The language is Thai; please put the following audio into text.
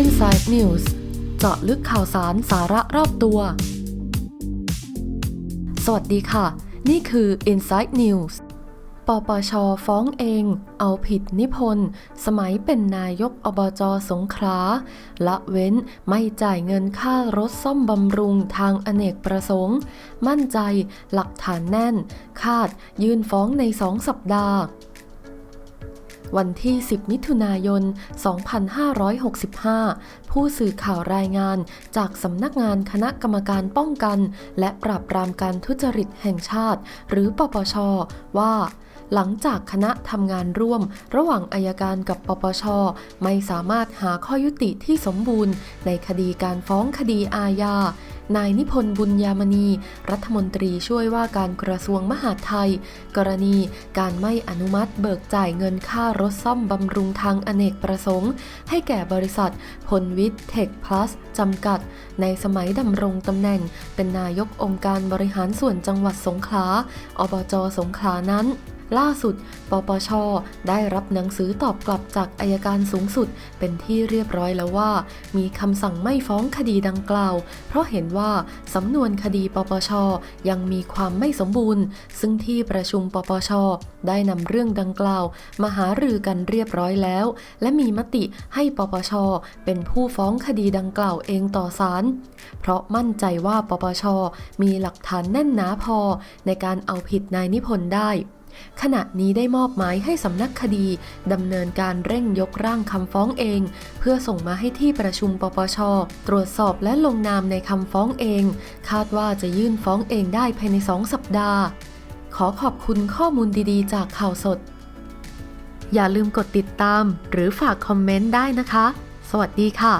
Inside News เจาะลึกข่าวสารสาระรอบตัว สวัสดีค่ะ นี่คือ Inside News ปปช ฟ้องเอง เอาผิดนิพนธ์สมัยเป็นนายกอบจสงขลาละเว้นไม่จ่ายเงินค่ารถซ่อมบำรุงทางอเนกประสงค์ มั่นใจหลักฐานแน่น คาดยื่นฟ้องในสองสัปดาห์ วันที่ 10 มิถุนายน 2565 ผู้สื่อข่าวรายงานจากสำนักงานคณะกรรมการป้องกัน และปราบปรามการทุจริตแห่งชาติ หรือปปช ว่าหลังจากคณะทำงานร่วม ระหว่างอายการกับปปช ไม่สามารถหาข้อยุติที่สมบูรณ์ ในคดีการฟ้องคดีอาญา นายนิพนธ์บุญยามณี รัฐมนตรีช่วยว่าการกระทรวงมหาดไทย กรณีการไม่อนุมัติเบิกจ่ายเงินค่ารถซ่อมบำรุงทางอเนกประสงค์ ให้แก่บริษัท พลวิทย์เทคพลัสจำกัด ในสมัยดำรงตำแหน่ง เป็นนายกองค์การบริหารส่วนจังหวัดสงขลา อบจสงขลานั้น ล่าสุด ปปช ได้รับหนังสือตอบกลับจากอายการสูงสุด เป็นที่เรียบร้อยแล้วว่า มีคำสั่งไม่ฟ้องคดีดังกล่าว เพราะเห็นว่าสำนวนคดีปปช ยังมีความไม่สมบูรณ์ ซึ่งที่ประชุมปปช ได้นำเรื่องดังกล่าวมาหารือกันเรียบร้อยแล้ว และมีมติให้ปปช เป็นผู้ฟ้องคดีดังกล่าวเองต่อศาลเพราะมั่นใจว่าปปช มีหลักฐานแน่นหนาพอในการเอาผิดนายนิพนธ์ได้ ขณะนี้ได้มอบหมายให้สำนักคดีดำเนินการเร่งยกร่างคำฟ้องเอง เพื่อส่งมาให้ที่ประชุมปปช ตรวจสอบและลงนามในคำฟ้องเอง คาดว่าจะยื่นฟ้องเองได้ภายในสองสัปดาห์ ขอขอบคุณข้อมูลดีๆ จากข่าวสด อย่าลืมกดติดตาม หรือฝากคอมเมนต์ได้นะคะ สวัสดีค่ะ